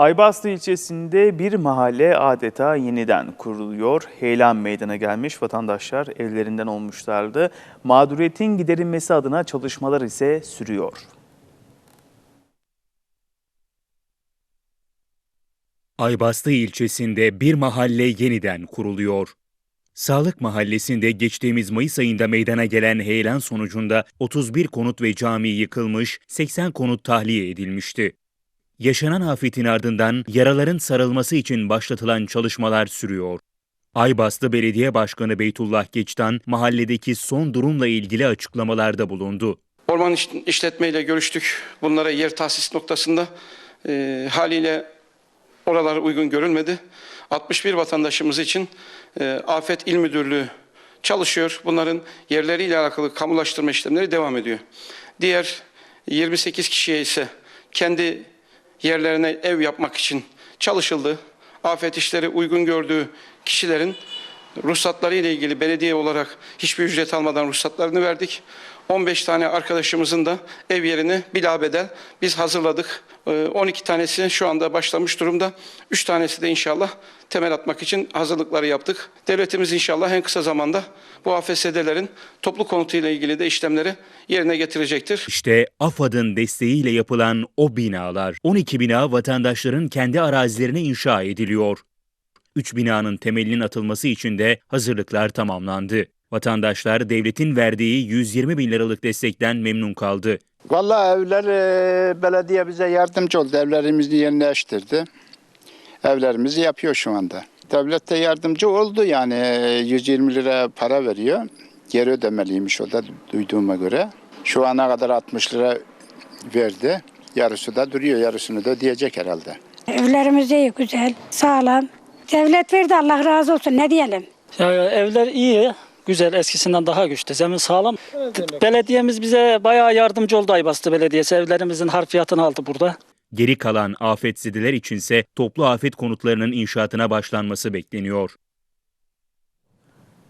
Aybastı ilçesinde bir mahalle adeta yeniden kuruluyor. Heyelan meydana gelmiş vatandaşlar evlerinden olmuşlardı. Mağduriyetin giderilmesi adına çalışmalar ise sürüyor. Aybastı ilçesinde bir mahalle yeniden kuruluyor. Sağlık Mahallesi'nde geçtiğimiz Mayıs ayında meydana gelen heyelan sonucunda 31 konut ve cami yıkılmış, 80 konut tahliye edilmişti. Yaşanan afetin ardından yaraların sarılması için başlatılan çalışmalar sürüyor. Aybastı Belediye Başkanı Beytullah Geçtan mahalledeki son durumla ilgili açıklamalarda bulundu. Orman iş- işletmeyle görüştük. Bunlara yer tahsis noktasında e, haliyle oralar uygun görülmedi. 61 vatandaşımız için e, Afet İl Müdürlüğü çalışıyor. Bunların yerleriyle alakalı kamulaştırma işlemleri devam ediyor. Diğer 28 kişiye ise kendi yerlerine ev yapmak için çalışıldı. Afet işleri uygun gördüğü kişilerin ruhsatları ile ilgili belediye olarak hiçbir ücret almadan ruhsatlarını verdik. 15 tane arkadaşımızın da ev yerini bilabedel biz hazırladık. Ee, 12 tanesi şu anda başlamış durumda. 3 tanesi de inşallah temel atmak için hazırlıkları yaptık. Devletimiz inşallah en kısa zamanda bu AFS'lerin toplu konutu ile ilgili de işlemleri yerine getirecektir. İşte AFAD'ın desteğiyle yapılan o binalar. 12 bina vatandaşların kendi arazilerine inşa ediliyor. 3 binanın temelinin atılması için de hazırlıklar tamamlandı. Vatandaşlar devletin verdiği 120 bin liralık destekten memnun kaldı. Vallahi evler e, belediye bize yardımcı oldu. Evlerimizi yenileştirdi. Evlerimizi yapıyor şu anda. Devlet de yardımcı oldu yani e, 120 lira para veriyor. Geri ödemeliymiş o da duyduğuma göre. Şu ana kadar 60 lira verdi. Yarısı da duruyor. Yarısını da ödeyecek herhalde. Evlerimiz iyi, güzel, sağlam. Devlet verdi Allah razı olsun ne diyelim. Ya, evler iyi, güzel, eskisinden daha güçlü, zemin sağlam. Belediyemiz bize bayağı yardımcı oldu Aybastı Belediyesi. Evlerimizin harfiyatını aldı burada. Geri kalan afetzedeler içinse toplu afet konutlarının inşaatına başlanması bekleniyor.